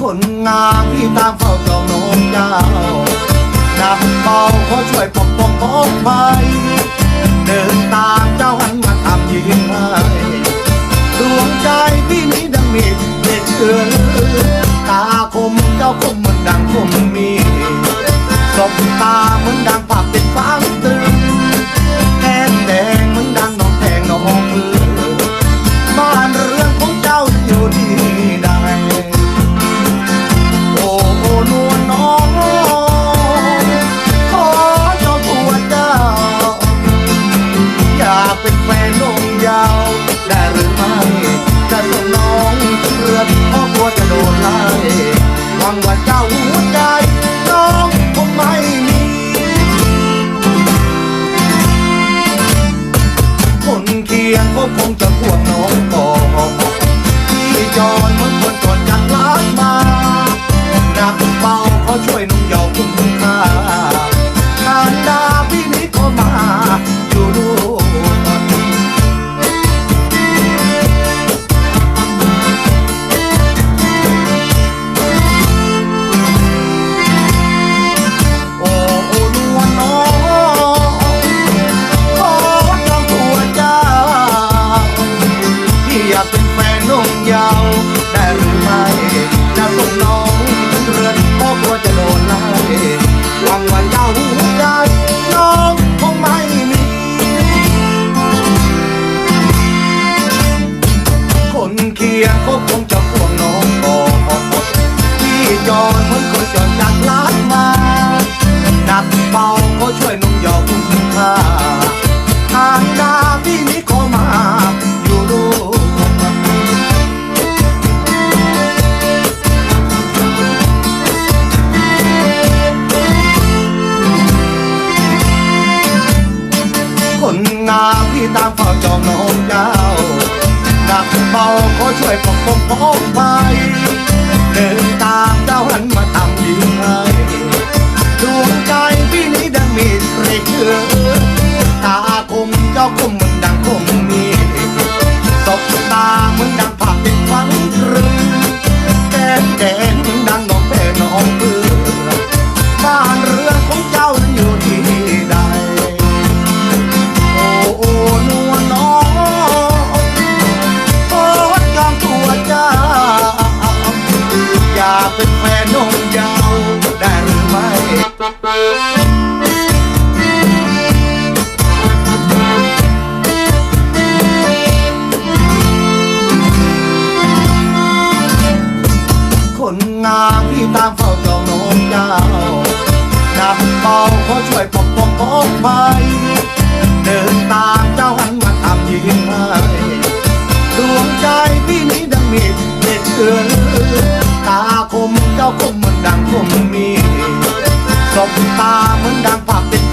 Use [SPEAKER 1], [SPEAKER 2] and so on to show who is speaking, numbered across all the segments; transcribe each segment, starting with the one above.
[SPEAKER 1] คนงามที่ตามเฝ้าเจ้าน้องเจ้าดักเป่าขอช่วยปกป้องของไป มึงดังปากเป็นฟ้าตึง คงจะห่วงน้องก่อน วังวันเจ้าไม่ได้น้องคงไม่มี คนเคียงก็คง ตางเฝ้าจองน้องเาวนักเบาขอช่วยปกป้องพ้องไปเดินตามเจ้าหันมาทำดีงไงดวงใจพี่นี้ดังมีดเรือตาคมเจ้าคมมันดังคมมี อยาเป็นแฟนนมยาวได้หรือไม่คนงามที่ตาง เราคมเหมือนดังคมมีสบตาเหมือนดังผักเป็น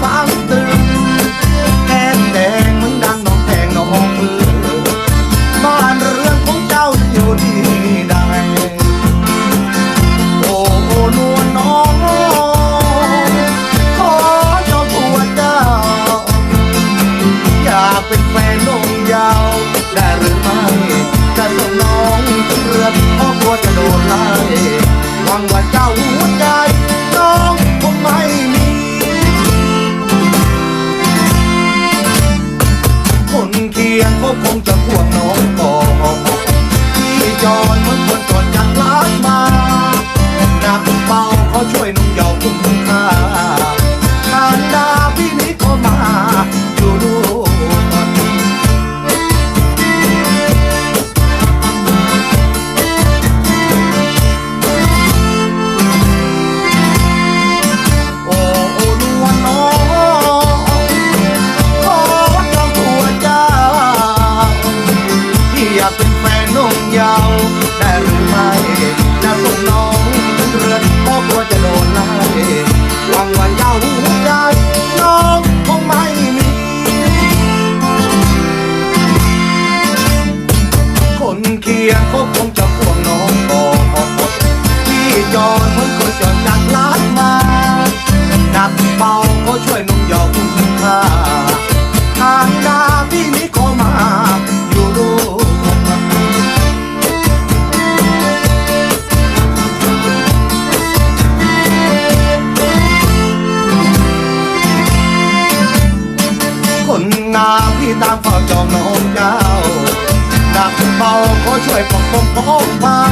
[SPEAKER 1] จรเหมือคนกอดกัน ตามเฝ้าจองน้องเจ้าหนักเบาขอช่วยปกป้องปกภัยเดินตามา